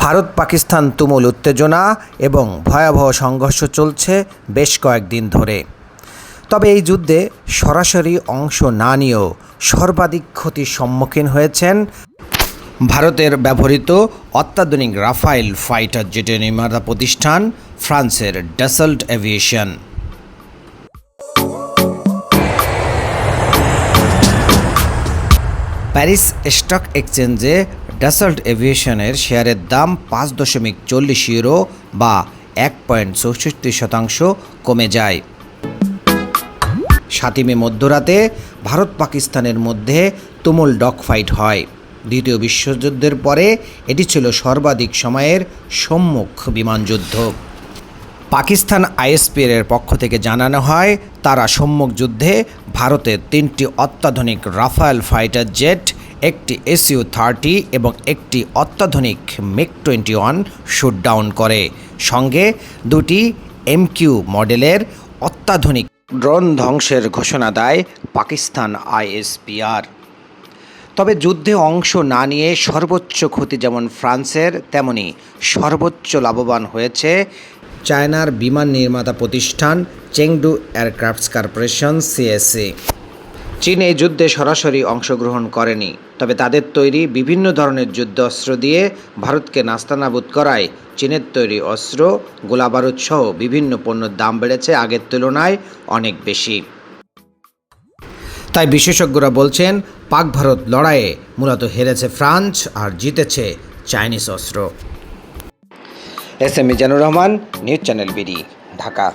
ভারত পাকিস্তান তুমুল উত্তেজনা এবং ভয়াবহ সংঘর্ষ চলছে বেশ কয়েকদিন ধরে। তবে এই যুদ্ধে সরাসরি অংশ না নিয়েও সর্বাধিক ক্ষতির সম্মুখীন হয়েছেন ভারতের ব্যবহৃত অত্যাধুনিক রাফাইল ফাইটার জেটের নির্মাতা প্রতিষ্ঠান ফ্রান্সের ডাসল্ট এভিয়েশন। প্যারিস স্টক এক্সচেঞ্জে ডাসল্ট এভিয়েশনের শেয়ারের দাম পাঁচ দশমিক চল্লিশ ইউরো বা এক পয়েন্ট চৌষট্টি শতাংশ কমে যায়। সাতই মে মধ্যরাতে ভারত পাকিস্তানের মধ্যে তুমুল ডগ ফাইট হয়। দ্বিতীয় বিশ্বযুদ্ধের পরে এটি ছিল সর্বাধিক সময়ের সম্মুখ বিমানযুদ্ধ পাকিস্তান আইএসপির পক্ষ থেকে জানানো হয়, তারা সম্মুখ যুদ্ধে ভারতের তিনটি অত্যাধুনিক রাফায়েল ফাইটার জেট একটি এসইউ থার্টি এবং একটি অত্যাধুনিক মেক টোয়েন্টি ওয়ান শুটডাউন করে। সঙ্গে দুটি এমকিউ মডেলের অত্যাধুনিক ড্রোন ধ্বংসের ঘোষণা দেয় পাকিস্তান আইএসপিআর। তবে যুদ্ধে অংশ না নিয়ে সর্বোচ্চ ক্ষতি যেমন ফ্রান্সের, তেমনি সর্বোচ্চ লাভবান হয়েছে চায়নার বিমান নির্মাতা প্রতিষ্ঠান চেংডু এয়ারক্রাফটস কর্পোরেশন সিএসসি চীন এই যুদ্ধে সরাসরি অংশগ্রহণ করেনি, তবে তাদের তৈরি বিভিন্ন ধরনের যুদ্ধ অস্ত্র দিয়ে ভারতকে নাস্তানাবুদ করায় চীনের তৈরি অস্ত্র, গোলাবারুদ সহ বিভিন্ন পণ্যের দাম বেড়েছে আগের তুলনায় অনেক বেশি। তাই বিশেষজ্ঞরা বলছেন, পাক ভারত লড়াইয়ে মূলত হেরেছে ফ্রান্স আর জিতেছে চাইনিজ অস্ত্র। S M Mizanur Rahman, news channel BD, Dhaka.